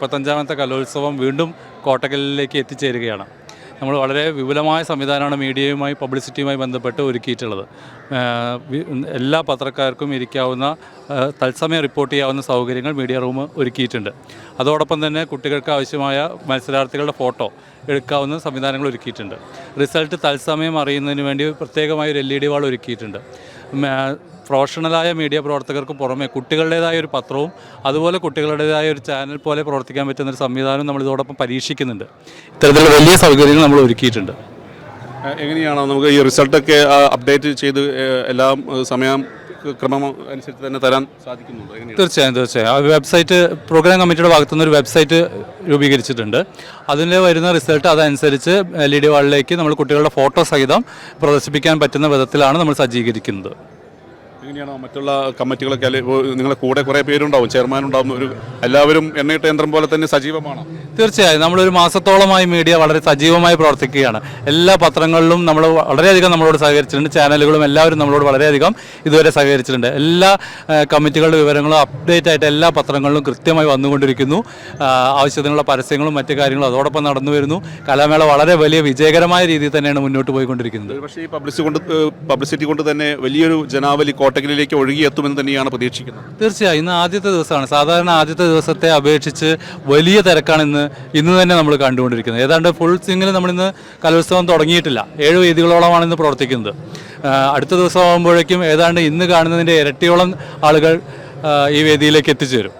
മുപ്പത്തഞ്ചാമത്തെ കലോത്സവം വീണ്ടും കോട്ടകലിലേക്ക് എത്തിച്ചേരുകയാണ്. നമ്മൾ വളരെ വിപുലമായ സംവിധാനമാണ് മീഡിയയുമായി പബ്ലിസിറ്റിയുമായി ബന്ധപ്പെട്ട് ഒരുക്കിയിട്ടുള്ളത്. എല്ലാ പത്രക്കാർക്കും ഇരിക്കാവുന്ന തത്സമയം റിപ്പോർട്ട് ചെയ്യാവുന്ന സൗകര്യങ്ങൾ മീഡിയ റൂം ഒരുക്കിയിട്ടുണ്ട്. അതോടൊപ്പം തന്നെ കുട്ടികൾക്ക് ആവശ്യമായ മത്സരാർത്ഥികളുടെ ഫോട്ടോ എടുക്കാവുന്ന സംവിധാനങ്ങൾ ഒരുക്കിയിട്ടുണ്ട്. റിസൾട്ട് തത്സമയം അറിയുന്നതിന് വേണ്ടി പ്രത്യേകമായ ഒരു എൽ ഇ ഡി വാൾ ഒരുക്കിയിട്ടുണ്ട്. പ്രൊഫഷണലായ മീഡിയ പ്രവർത്തകർക്ക് പുറമെ കുട്ടികളുടേതായ ഒരു പത്രവും അതുപോലെ കുട്ടികളുടേതായ ഒരു ചാനൽ പോലെ പ്രവർത്തിക്കാൻ പറ്റുന്ന ഒരു സംവിധാനം നമ്മൾ ഇതോടൊപ്പം പരീക്ഷിക്കുന്നുണ്ട്. ഇത്തരത്തിലുള്ള വലിയ സൗകര്യങ്ങൾ നമ്മൾ ഒരുക്കിയിട്ടുണ്ട്. എങ്ങനെയാണോ നമുക്ക് ഈ റിസൾട്ടൊക്കെ അപ്ഡേറ്റ് ചെയ്ത് എല്ലാ സമയം ക്രമം അനുസരിച്ച് തന്നെ തരാൻ സാധിക്കുന്നുണ്ട്? തീർച്ചയായും തീർച്ചയായും. ആ വെബ്സൈറ്റ് പ്രോഗ്രാം കമ്മിറ്റിയുടെ ഭാഗത്തുനിന്ന് ഒരു വെബ്സൈറ്റ് രൂപീകരിച്ചിട്ടുണ്ട്. അതിൽ വരുന്ന റിസൾട്ട് അതനുസരിച്ച് എൽ ഇ ഡി വാളിലേക്ക് നമ്മൾ കുട്ടികളുടെ ഫോട്ടോ സഹിതം പ്രദർശിപ്പിക്കാൻ പറ്റുന്ന വിധത്തിലാണ് നമ്മൾ സജ്ജീകരിക്കുന്നത്. എങ്ങനെയാണ് മറ്റുള്ള കമ്മിറ്റികളൊക്കെ നിങ്ങളുടെ നിങ്ങളെ കൂടെ കുറേ പേരുണ്ടാവും ചെയർമാൻ ഉണ്ടാവും ഒരു എല്ലാവരും എണ്ണയിട്ട യന്ത്രം പോലെ തന്നെ സജീവമാണ്? തീർച്ചയായും. നമ്മളൊരു മാസത്തോളമായി മീഡിയ വളരെ സജീവമായി പ്രവർത്തിക്കുകയാണ്. എല്ലാ പത്രങ്ങളിലും നമ്മൾ വളരെയധികം നമ്മളോട് സഹകരിച്ചിട്ടുണ്ട്. ചാനലുകളും എല്ലാവരും നമ്മളോട് വളരെയധികം ഇതുവരെ സഹകരിച്ചിട്ടുണ്ട്. എല്ലാ കമ്മിറ്റികളുടെ വിവരങ്ങളും അപ്ഡേറ്റ് ആയിട്ട് എല്ലാ പത്രങ്ങളിലും കൃത്യമായി വന്നുകൊണ്ടിരിക്കുന്നു. ആവശ്യത്തിനുള്ള പരസ്യങ്ങളും മറ്റു കാര്യങ്ങളും അതോടൊപ്പം നടന്നു വരുന്നു. കലാമേള വളരെ വലിയ വിജയകരമായ രീതിയിൽ തന്നെയാണ് മുന്നോട്ട് പോയിക്കൊണ്ടിരിക്കുന്നത്. പക്ഷേ ഈ പബ്ലിസിറ്റി കൊണ്ട് പബ്ലിസിറ്റി കൊണ്ട് തന്നെ വലിയൊരു ജനാവലി കോട്ടക്കലിലേക്ക് ഒഴുകിയെത്തുമെന്ന് തന്നെയാണ് പ്രതീക്ഷിക്കുന്നത്. തീർച്ചയായും ഇന്ന് ആദ്യത്തെ ദിവസമാണ്. സാധാരണ ആദ്യത്തെ ദിവസത്തെ അപേക്ഷിച്ച് വലിയ തിരക്കാണ് ഇന്ന്. ഇന്ന് തന്നെ നമ്മൾ കണ്ടുകൊണ്ടിരിക്കുന്നത്. ഏതാണ്ട് ഫുൾ സ്വിങ്ങിൽ നമ്മളിന്ന് കലോത്സവം തുടങ്ങിയിട്ടില്ല. ഏഴ് വേദികളോളമാണ് ഇന്ന് പ്രവർത്തിക്കുന്നത്. അടുത്ത ദിവസം ആകുമ്പോഴേക്കും ഏതാണ്ട് ഇന്ന് കാണുന്നതിന്റെ ഇരട്ടിയോളം ആളുകൾ ഈ വേദിയിലേക്ക് എത്തിച്ചേരും.